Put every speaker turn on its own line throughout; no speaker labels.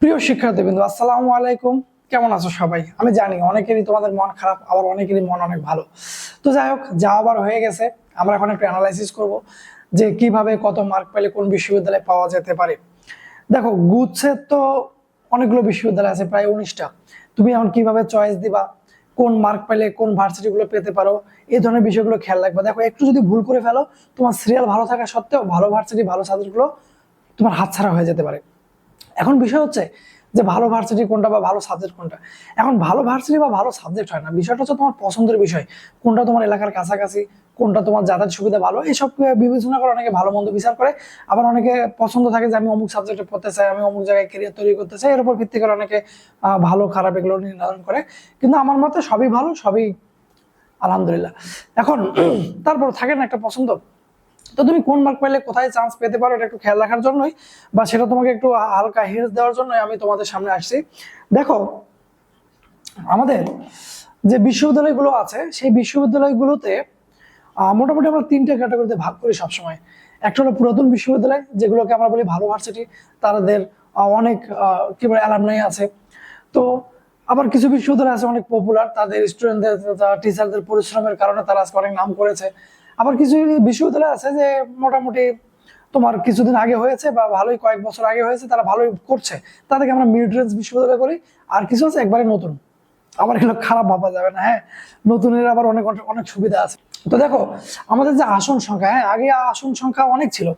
প্রিয় শিক্ষার্থীবৃন্দ, আসসালামু আলাইকুম। কেমন আছো সবাই? আমি জানি অনেকেরই তোমাদের মন খারাপ, আবার অনেকেরই মন অনেক ভালো। তো যাই হোক, যা আবার হয়ে গেছে, আমরা এখন একটু অ্যানালাইসিস করব যে কীভাবে কত মার্ক পেলে কোন বিশ্ববিদ্যালয়ে পাওয়া যেতে পারে। দেখো, গুচ্ছের তো অনেকগুলো বিশ্ববিদ্যালয় আছে, প্রায় উনিশটা। তুমি এখন কীভাবে চয়েস দিবা? কোন মার্ক পেলে কোন ভার্সিটিগুলো পেতে পারো? এই ধরনের বিষয়গুলো খেয়াল রাখবে। দেখো, একটু যদি ভুল করে ফেলো, তোমার সিরিয়াল ভালো থাকা সত্ত্বেও ভালো ভার্সিটি, ভালো সাবজেক্টগুলো তোমার হাতছাড়া হয়ে যেতে পারে। এখন বিষয় হচ্ছে যে ভালো ভার্সিটি কোনটা বা ভালো সাবজেক্ট কোনটা? এখন ভালো ভার্সিটি বা ভালো সাবজেক্ট হয় না। বিষয়টা হচ্ছে তোমার পছন্দের বিষয়। কোনটা তোমার এলাকার কাছাকাছি, কোনটা তোমার যাতায়াত সুবিধা ভালো, এইসব বিবেচনা করে অনেকে ভালো মন্দ বিচার করে। আবার অনেকে পছন্দ থাকে যে আমি অমুক সাবজেক্টে পড়তে চাই, আমি অমুক জায়গায় কেরিয়ার তৈরি করতে চাই, এর উপর ভিত্তি করে অনেকে ভালো, খারাপ এগুলো নির্ধারণ করে। কিন্তু আমার মতে সবই ভালো, সবই আলহামদুলিল্লাহ। এখন, তারপর থাকে না একটা পছন্দ। তো তুমি কোন মার্ক পাইলে কোথায় চান্স পেতে পারো, এটা একটু খেয়াল রাখার জন্যই, বা সেটা তোমাকে একটু হালকা হিন্স দেওয়ার জন্যই আমি তোমাদের সামনে আসছি। দেখো, আমাদের যে বিশ্ববিদ্যালয়গুলো আছে, সেই বিশ্ববিদ্যালয়গুলোতে মোটামুটি আমরা তিনটে ক্যাটাগরিতে ভাগ করি সবসময়। একটা হলো পুরাতন বিশ্ববিদ্যালয়, যেগুলোকে আমরা বলি ভালো ভার্সিটি তাদের অনেক কি বলে অ্যালামনাই আছে। তো আবার কিছু বিশ্ববিদ্যালয় আছে অনেক পপুলার তাদের স্টুডেন্টদের টিচারদের পরিশ্রমের কারণে তারা আজকে অনেক নাম করেছে। আবার কিছু বিশ্ববিদ্যালয় আছে যে মোটামুটি তোমার কিছুদিন আগে হয়েছে বা ভালোই কয়েক বছর আগে হয়েছে, তারা ভালোই করছে। তাদেরকে আমরা মিড রেঞ্জ বিশ্ববিদ্যালয় বলি। আর কিছু আছে একবারে নতুন। আবার এগুলো খারাপ ভাবা যাবে না হ্যাঁ। নতুনের আবার অনেক, অনেক- সুবিধা আছে। তো দেখো, আমাদের যে আসন সংখ্যা হ্যাঁ আগে আসন সংখ্যা অনেক ছিল।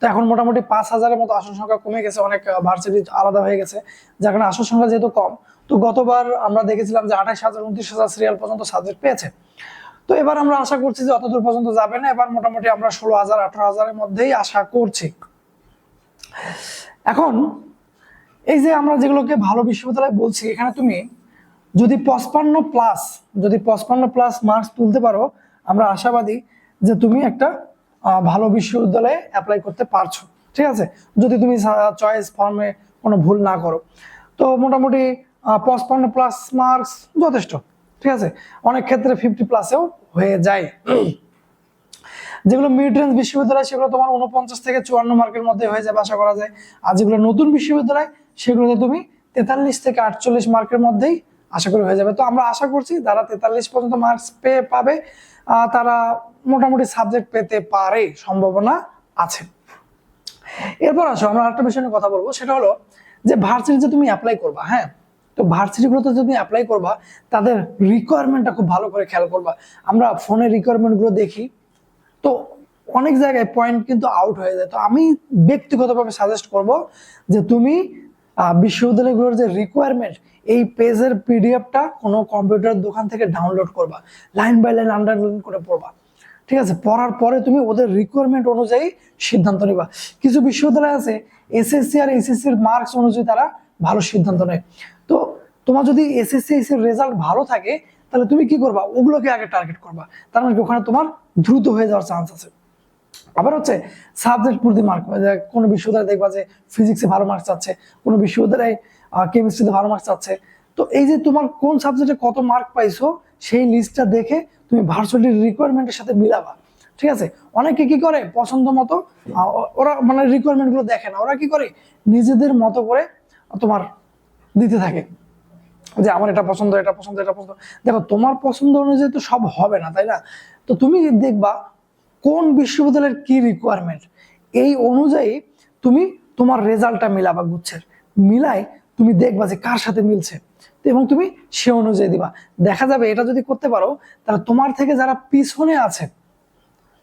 তো এখন মোটামুটি পাঁচ হাজারের মতো আসন সংখ্যা কমে গেছে, অনেক ভার্সিটি আলাদা হয়ে গেছে। যার কারণে আসন সংখ্যা যেহেতু কম, তো গতবার আমরা দেখেছিলাম যে আঠাশ হাজার, উনত্রিশ হাজার সিরিয়াল পর্যন্ত সাবজেক্ট পেয়েছে। তো এবার আমরা আশা করছি যে অতদূর পর্যন্ত যাবে না। এবার মোটামুটি আমরা ষোলো হাজার, আঠারো হাজারের মধ্যেই আশা করছি। এখন, এই যে আমরা যেগুলোকে ভালো বিশ্ববিদ্যালয় বলছি, এখানে তুমি যদি পঁচপান্ন প্লাস যদি পঁচপান্ন প্লাস মার্কস তুলতে পারো, আমরা আশাবাদী যে তুমি একটা ভালো বিশ্ববিদ্যালয়ে অ্যাপ্লাই করতে পারছ। ঠিক আছে? যদি তুমি চয়েস ফর্মে কোনো ভুল না করো। তো মোটামুটি পঁচপান্ন প্লাস মার্কস যথেষ্ট। ঠিক আছে? অনেক ক্ষেত্রে ফিফটি প্লাসেও হয়ে যায়। যেগুলো মিড রেঞ্জ বিশ্ববিদ্যালয়, সেগুলো তোমার উনপঞ্চাশ থেকে চুয়ান্ন মার্কের মধ্যে হয়ে যাবে আশা করা যায়। আর যেগুলো নতুন বিশ্ববিদ্যালয়, সেগুলোতে তুমি তেতাল্লিশ থেকে আটচল্লিশ মার্কের মধ্যেই আশা করি হয়ে যাবে। তো আমরা আশা করছি যারা তেতাল্লিশ পর্যন্ত মার্কস পেয়ে পাবে তারা মোটামুটি সাবজেক্ট পেতে পারে, সম্ভাবনা আছে। এরপর আসো, আমরা আরেকটা বিষয় নিয়ে কথা বলব। সেটা হলো যে ভার্সিটিতে তুমি অ্যাপ্লাই করবা হ্যাঁ? তো ভার্সিটিগুলোতে যদি অ্যাপ্লাই করবা, তাদের রিকোয়ারমেন্টটা খুব ভালো করে খেয়াল করবা। আমরা ফোনের রিকোয়ারমেন্টগুলো দেখি, তো অনেক জায়গায় পয়েন্ট কিন্তু আউট হয়ে যায়। তো আমি ব্যক্তিগতভাবে সাজেস্ট করব যে তুমি বিশ্ববিদ্যালয়গুলোর যে রিকোয়ারমেন্ট এই পেজের পিডিএফটা কোনো কম্পিউটার দোকান থেকে ডাউনলোড করবা। লাইন বাই লাইন আন্ডারলাইন করে পড়বা। ঠিক আছে? পড়ার পরে তুমি ওদের রিকোয়ারমেন্ট অনুযায়ী সিদ্ধান্ত নিবা। কিছু বিশ্ববিদ্যালয় আছে এসএসসি আর এসএসসির মার্কস অনুযায়ী তারা ভালো সিদ্ধান্ত নেয়। তো তোমার যদি এসএসসি এসির রেজাল্ট ভালো থাকে, তাহলে তুমি কি করবা? ওগুলোকে আগে টার্গেট করবা। তার মানে ওখানে তোমার দ্রুত হয়ে যাওয়ার চান্স আছে। আবার হচ্ছে সাবজেক্ট প্রতি মার্ক কোনো বিশ্ববিদ্যালয় দেখবা যে ফিজিক্সে ভালো মার্কস চাচ্ছে কোনো বিশ্ববিদ্যালয়ে কেমিস্ট্রিতে ভালো মার্কস চাচ্ছে তো এই যে তোমার কোন সাবজেক্টে কত মার্ক পাইছো, সেই লিস্টটা দেখে তুমি ভার্সিটির রিকোয়ারমেন্টের সাথে মিলাবা। ঠিক আছে? অনেকে কি করে? পছন্দ মতো ওরা মানে রিকোয়ারমেন্টগুলো দেখে না। ওরা কি করে? নিজেদের মতো করে তোমার দিতে থাকে। যে আমার এটা পছন্দ এটা পছন্দ এটা পছন্দ। দেখো, তোমার পছন্দ অনুযায়ী তো সব হবে না, তাই না? তো তুমি দেখবা কোন বিশ্ববিদ্যালয়ের কি রিকোয়ারমেন্ট এই অনুযায়ী তুমি তোমার রেজাল্টটা মিলাবা গুচ্ছের। মিলাই তুমি দেখবা যে কার সাথে মিলছে। এবং তুমি সে অনুযায়ী দিবা। দেখা যাবে এটা যদি করতে পারো, তাহলে তোমার থেকে যারা পিছনে আছে,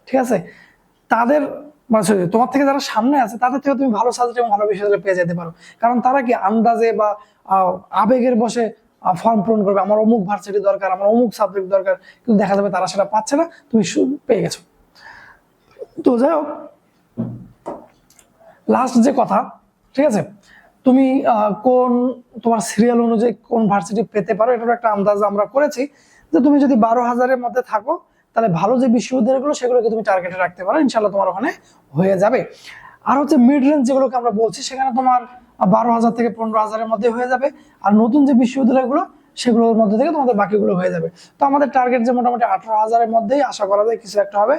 ঠিক আছে? তাদের তোমার থেকে যারা সামনে আছে, তাদের থেকে তুমি ভালো সাবজেক্ট এবং ভালো বিশ্ববিদ্যালয় পেয়ে যেতে পারো। কারণ তারা কি আন্দাজে বা আবেগের বসে ফর্ম পূরণ করবে? আমার অমুক ভার্সিটি দরকার, আমার অমুক সাবজেক্ট দরকার, কিন্তু দেখা যাবে তারা সেটা পাচ্ছে না, তুমি পেয়ে গেছো। তো যাই হোক লাস্ট যে কথা, ঠিক আছে? তুমি কোন, তোমার সিরিয়াল অনুযায়ী কোন ভার্সিটি পেতে পারো এটার একটা আন্দাজ আমরা করেছি যে তুমি যদি বারো হাজারের মধ্যে থাকো তাহলে ভালো যে বিশ্ববিদ্যালয়গুলো, সেগুলোকে তুমি টার্গেটে রাখতে পারো ইনশাল্লাহ তোমার ওখানে হয়ে যাবে। আর হচ্ছে মিড রেঞ্জ যেগুলোকে আমরা বলছি, সেখানে তোমার বারো হাজার থেকে পনেরো হাজারের মধ্যে হয়ে যাবে। আর নতুন যে বিশ্ববিদ্যালয়গুলো, সেগুলোর মধ্যে থেকে তোমাদের বাকিগুলো হয়ে যাবে। তো আমাদের টার্গেট যে মোটামুটি আঠারো হাজারের মধ্যেই আশা করা যায় কিছু একটা হবে।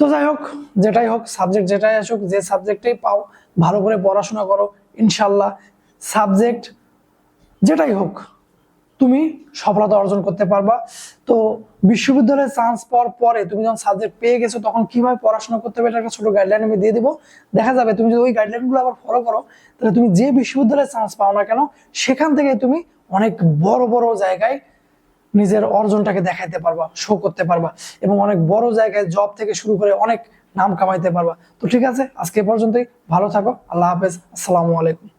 তো যাই হোক, যেটাই হোক সাবজেক্ট যেটাই আসুক, যে সাবজেক্টেই পাও, ভালো করে পড়াশোনা করো ইনশাল্লাহ সাবজেক্ট যেটাই হোক তুমি সফলতা অর্জন করতে পারবা। তো বিশ্ববিদ্যালয়ে চান্স পাওয়ার পরে তুমি যখন সাবজেক্ট পেয়ে গেছো, তখন কীভাবে পড়াশোনা করতে হবে এটা একটা ছোট গাইডলাইন আমি দিয়ে দিব। দেখা যাবে তুমি যদি ওই গাইডলাইনগুলো আবার ফলো করো, তাহলে তুমি যে বিশ্ববিদ্যালয়ে চান্স পাও না কেন, সেখান থেকে তুমি অনেক বড় বড় জায়গায় নিজের অর্জনটাকে দেখাইতে পারবা শো করতে পারবা এবং অনেক বড় জায়গায় জব থেকে শুরু করে অনেক নাম কামাইতে পারবা। তো ঠিক আছে, আজকে পর্যন্তই। ভালো থাকো, আল্লাহ হাফেজ। আসসালামু আলাইকুম।